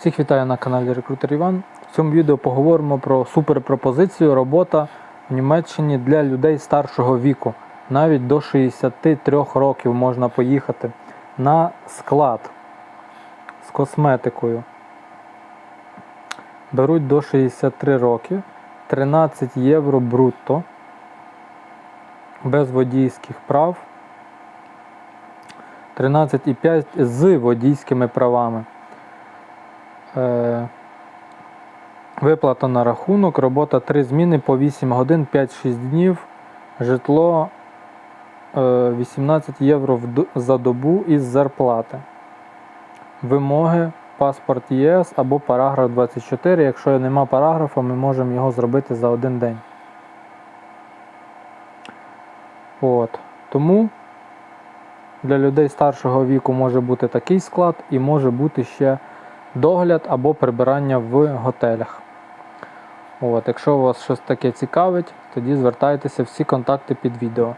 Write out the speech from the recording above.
Всіх вітаю на каналі Рекрутер Іван. В цьому відео поговоримо про суперпропозицію робота в Німеччині для людей старшого віку. Навіть до 63 років можна поїхати на склад з косметикою. Беруть до 63 роки 13 євро брутто без водійських прав. 13,5 з водійськими правами. Е, Виплата на рахунок, робота 3 зміни по 8 годин, 5-6 днів, житло е, 18 євро за добу із зарплати. Вимоги, паспорт ЄС або параграф 24. Якщо нема параграфа, ми можемо його зробити за один день. От. Тому для людей старшого віку може бути такий склад і може бути ще догляд або прибирання в готелях. От, якщо вас щось таке цікавить, тоді звертайтеся всі контакти під відео.